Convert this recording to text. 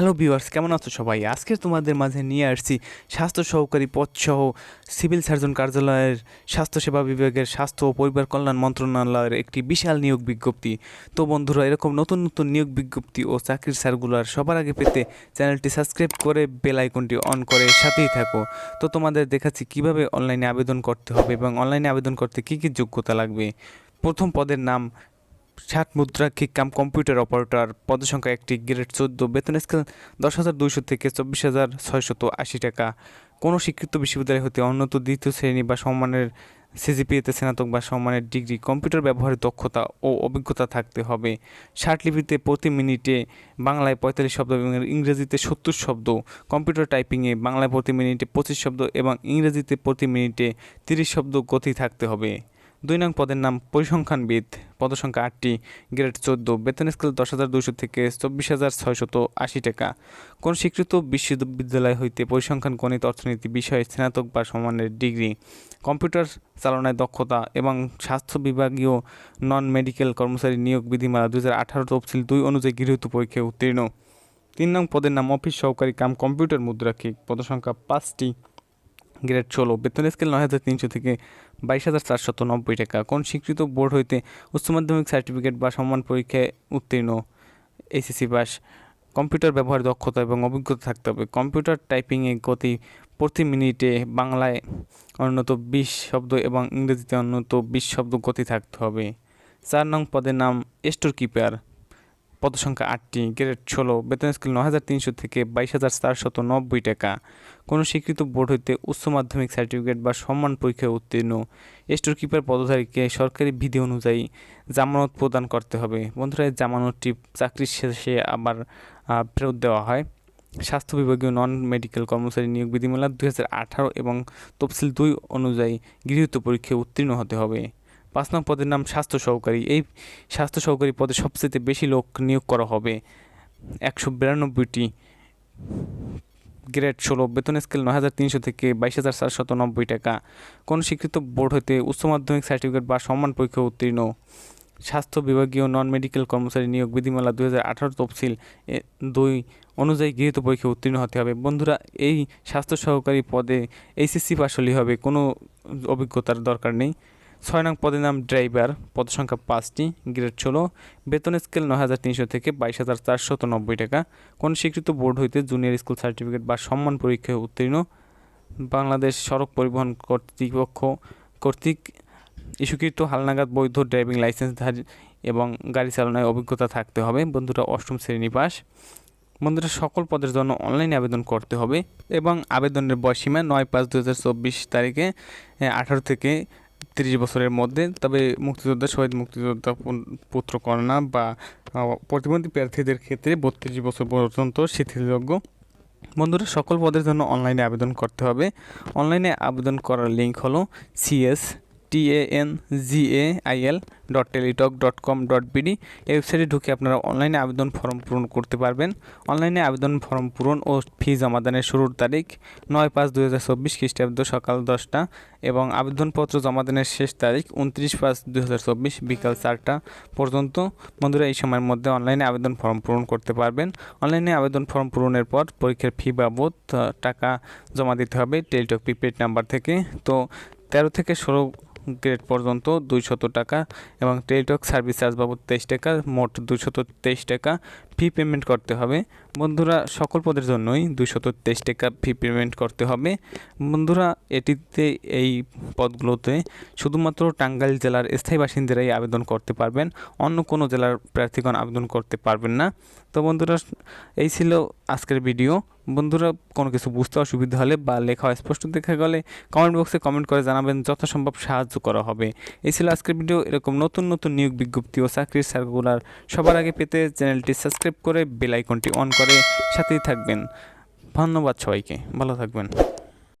Hello viewers কেমন আছো সবাই? আজকে তোমাদের মাঝে নিয়ে আসছি স্বাস্থ্য সহকারী পদসহ সিভিল সার্জন কার্যালয়ের স্বাস্থ্যসেবা বিভাগের স্বাস্থ্য ও পরিবার কল্যাণ মন্ত্রণালয়ের একটি বিশাল নিয়োগ বিজ্ঞপ্তি। তো বন্ধুরা, এরকম নতুন নতুন নিয়োগ বিজ্ঞপ্তি ও চাকরির সার্কুলার সবার আগে পেতে চ্যানেলটি সাবস্ক্রাইব করে বেল আইকনটি অন করে সাথেই থাকো। তো তোমাদের দেখাচ্ছি কীভাবে অনলাইনে আবেদন করতে হবে এবং অনলাইনে আবেদন করতে কী কী যোগ্যতা লাগবে। প্রথম পদের নাম ষাট মুদ্রাক্ষিক কাম কম্পিউটার অপারেটর, পদসংখ্যা একটি গ্রেড চোদ্দ, বেতন স্কেল দশ হাজার দুইশো থেকে চব্বিশ হাজার ছয়শত আশি টাকা। কোনো স্বীকৃত বিশ্ববিদ্যালয় হতে উন্নত দ্বিতীয় শ্রেণি বা সম্মানের সিজিপিএতে স্নাতক বা সম্মানের ডিগ্রি, কম্পিউটার ব্যবহারের দক্ষতা ও অভিজ্ঞতা থাকতে হবে। লিপিতে প্রতি মিনিটে বাংলায় পঁয়তাল্লিশ শব্দ এবং ইংরেজিতে সত্তর শব্দ, কম্পিউটার টাইপিংয়ে বাংলায় প্রতি মিনিটে পঁচিশ শব্দ এবং ইংরেজিতে প্রতি মিনিটে তিরিশ শব্দ গতি থাকতে হবে। দুই নং পদের নাম পরিসংখ্যানবিদ। পদসংখ্যা আটটি, গ্রেড চোদ্দ, বেতন স্কেল দশ হাজার দুশো থেকে চব্বিশ হাজার ছয়শত আশি টাকা। কোন স্বীকৃত বিশ্ববিদ্যালয় হইতে পরিসংখ্যান, গণিত, অর্থনীতি, বিষয়ে, স্নাতক বা সমানের ডিগ্রি, কম্পিউটার চালনায় দক্ষতা এবং স্বাস্থ্য বিভাগীয় নন মেডিকেল কর্মচারী নিয়োগ বিধিমালা দু হাজার আঠারো তফসিল দুই অনুযায়ী গৃহীত পরীক্ষায় উত্তীর্ণ। তিন নং পদের নাম অফিস সহকারী কাম কম্পিউটার মুদ্রাক্ষিক পদসংখ্যা পাঁচটি গ্রেড ষোলো। বেতন স্কেল নয় হাজার তিনশো থেকে বাইশ হাজার চারশত নব্বই টাকা। কোন স্বীকৃত বোর্ড হইতে উচ্চ মাধ্যমিক সার্টিফিকেট বা সম্মান পরীক্ষায় উত্তীর্ণ? HSC pass. কম্পিউটার ব্যবহার দক্ষতা এবং অভিজ্ঞতা থাকতে হবে। কম্পিউটার টাইপিংয়ে গতি প্রতি মিনিটে বাংলায় অন্যত বিশ শব্দ এবং ইংরেজিতে অন্যত বিশ শব্দ গতি থাকতে হবে। চার নং পদের নাম স্টোর কিপার পদসংখ্যা আটটি, গ্রেড ষোলো, বেতন স্কেল ন হাজার তিনশো থেকে বাইশ হাজার চারশত নব্বই টাকা। কোনো স্বীকৃত বোর্ড হইতে উচ্চ মাধ্যমিক সার্টিফিকেট বা সম্মান পরীক্ষায় উত্তীর্ণ। স্টোর কিপার পদধারীকে সরকারি বিধি অনুযায়ী জামানত প্রদান করতে হবে। বন্ধুরা, এই জামানতটি চাকরির শেষে আবার ফেরত দেওয়া হয়। স্বাস্থ্য বিভাগীয় নন মেডিকেল কর্মচারী নিয়োগ বিধিমালা দুই হাজার আঠারো এবং তফসিল দুই অনুযায়ী গৃহীত পরীক্ষায় উত্তীর্ণ হতে হবে। পাঁচ নং পদের নাম স্বাস্থ্য সহকারী। এই স্বাস্থ্য সহকারী পদে সবচেয়ে বেশি লোক নিয়োগ করা হবে। একশো বিরানব্বইটি গ্রেড ষোলো, বেতন স্কেল নয় হাজার তিনশো থেকে বাইশ হাজার চারশত নব্বই টাকা। কোনো স্বীকৃত বোর্ড হতে উচ্চ মাধ্যমিক সার্টিফিকেট বা সম্মান পরীক্ষা উত্তীর্ণ। স্বাস্থ্য বিভাগীয় নন মেডিকেল কর্মচারী নিয়োগ বিধিমালা দুই হাজার আঠারো তফসিল দুই অনুযায়ী গৃহীত পরীক্ষা উত্তীর্ণ হতে হবে। বন্ধুরা, এই স্বাস্থ্য সহকারী পদে এইচএসসি পাস হলেই হবে, কোনো অভিজ্ঞতার দরকার নেই। ছয় নং পদের নাম ড্রাইভার, পদ সংখ্যা পাঁচটি, গ্রেড ষোলো, বেতন স্কেল নয় হাজার তিনশো থেকে বাইশ হাজার চারশত নব্বই টাকা। কোন স্বীকৃত বোর্ড হইতে জুনিয়র স্কুল সার্টিফিকেট বা সম্মান পরীক্ষায় উত্তীর্ণ বাংলাদেশ সড়ক পরিবহন কর্তৃপক্ষ কর্তৃক ইস্যুকৃত হালনাগাদ বৈধ ড্রাইভিং লাইসেন্সধারী এবং গাড়ি চালনায় অভিজ্ঞতা থাকতে হবে। বন্ধুরা, অষ্টম শ্রেণি পাস। বন্ধুরা, সকল পদের জন্য অনলাইনে আবেদন করতে হবে এবং আবেদনের বয়সীমা নয় পাঁচ দু তারিখে আঠারো থেকে তিরিশ বছরের মধ্যে, তবে মুক্তিযোদ্ধা, শহীদ মুক্তিযোদ্ধা পুত্র কন্যা বা প্রতিবন্ধী প্রার্থীদের ক্ষেত্রে বত্রিশ বছর পর্যন্ত শিথিলযোগ্য। বন্ধুরা, সকল পদের জন্য অনলাইনে আবেদন করতে হবে। অনলাইনে আবেদন করার লিঙ্ক হলো CS TAN GAIL dot Teletalk dot com dot BD এই ওয়েবসাইটে ঢুকে আপনারা অনলাইনে আবেদন ফর্ম পূরণ করতে পারবেন। অনলাইনে আবেদন ফর্ম পূরণ ও ফি জমাদানের শুরুর তারিখ নয় পাঁচ দুই হাজার চব্বিশ খ্রিস্টাব্দ সকাল দশটা এবং আবেদনপত্র জমাদানের শেষ তারিখ উনত্রিশ পাঁচ দুই হাজার চব্বিশ বিকাল চারটা পর্যন্ত। বন্ধুরা, এই সময়ের মধ্যে অনলাইনে আবেদন ফর্ম পূরণ করতে পারবেন। অনলাইনে আবেদন ফর্ম পূরণের পর পরীক্ষার ফি বাবদ টাকা জমা দিতে হবে টেলিটক প্রিপেড নাম্বার থেকে। তো তেরো থেকে ষোলো গ্রেড পর্যন্ত দুইশত টাকা এবং টেলিটক সার্ভিস চার্জ বাবদ তেইশ টাকা, মোট দুইশত তেইশ টাকা ফি পেমেন্ট করতে হবে। বন্ধুরা, সকল পদের জন্যই দুইশত তেইশ টাকা ফি পেমেন্ট করতে হবে। বন্ধুরা, এটিতে এই পদগুলোতে শুধুমাত্র টাঙ্গাইল জেলার স্থায়ী বাসিন্দারাই আবেদন করতে পারবেন, অন্য কোনো জেলার প্রার্থীগণ আবেদন করতে পারবেন না। তো বন্ধুরা, এই ছিল আজকের ভিডিও। বন্ধুরা, কোনো কিছু বুঝতে অসুবিধা হলে বা লেখা স্পষ্ট দেখা গেলে কমেন্ট বক্সে কমেন্ট করে জানাবেন, যথাসম্ভব সাহায্য করা হবে। এই ছিল আজকের ভিডিও এরকম নতুন নতুন নিয়োগ বিজ্ঞপ্তি ও চাকরির সার্কুলার সবার আগে পেতে চ্যানেলটি সাবস্ক্রাইব করে বেল আইকনটি অন করে সাথেই থাকবেন। ধন্যবাদ সবাইকে, ভালো থাকবেন।